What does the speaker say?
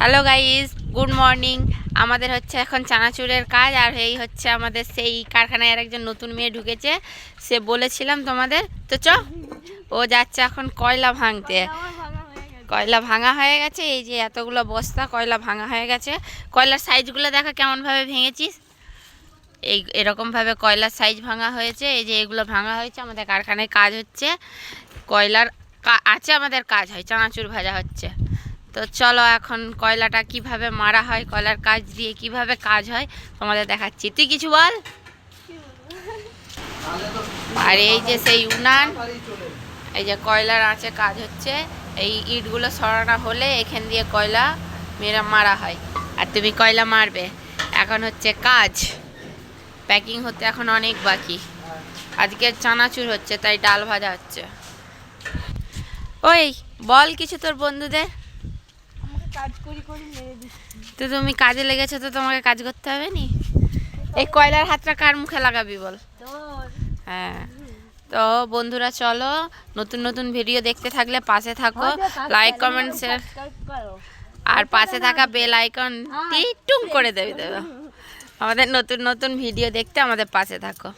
Hello guys good morning আমাদের হচ্ছে এখন চানাচুরের কাজ, আর এই হচ্ছে আমাদের সেই কারখানায় আর একজন নতুন মেয়ে ঢুকেছে। সে বলেছিলাম তোমাদের। তো চ, ও যাচ্ছে এখন কয়লা ভাঙতে। কয়লা ভাঙা হয়ে গেছে। এই যে এতগুলো বস্তা, কয়লা ভাঙা হয়ে গেছে। কয়লার সাইজগুলো দেখা, কেমনভাবে ভেঙেছিস। এই, এরকমভাবে কয়লার সাইজ ভাঙা হয়েছে। এই যে এগুলো ভাঙা হয়েছে, আমাদের কারখানায় কাজ হচ্ছে। কয়লার আছে আমাদের কাজ হয়, চানাচুর ভাজা হচ্ছে। তো চলো এখন কয়লাটা কীভাবে মারা হয়, কয়লার কাজ দিয়ে কীভাবে কাজ হয়, তোমাদের দেখাচ্ছি। তুই কিছু বল? আর এই যে সেই উনান, এই যে কয়লার আঁচে কাজ হচ্ছে, এই ইটগুলো সরানো হলে এখান দিয়ে কয়লা মেরা, মারা হয়। আর তুমি কয়লা মারবে? এখন হচ্ছে কাজ। প্যাকিং হতে এখন অনেক বাকি। আজকে চানাচুর হচ্ছে, তাই ডাল ভাজা হচ্ছে। ওই, বল কিছু তোর বন্ধুদের। কাজ করি করি মেরে দিচ্ছি। তো তুমি কাজে লেগেছো তো তোমাকে কাজ করতে হবে নি? এই কয়লার হাতটা কার মুখে লাগাবি বল? হ্যাঁ। তো বন্ধুরা চলো নতুন নতুন ভিডিও দেখতে থাকলে পাশে থাকো লাইক কমেন্ট শেয়ার করো। আর পাশে থাকা বেল আইকনটি টুং করে দেবে দেবে। আমাদের নতুন নতুন ভিডিও দেখতে আমাদের পাশে থাকো।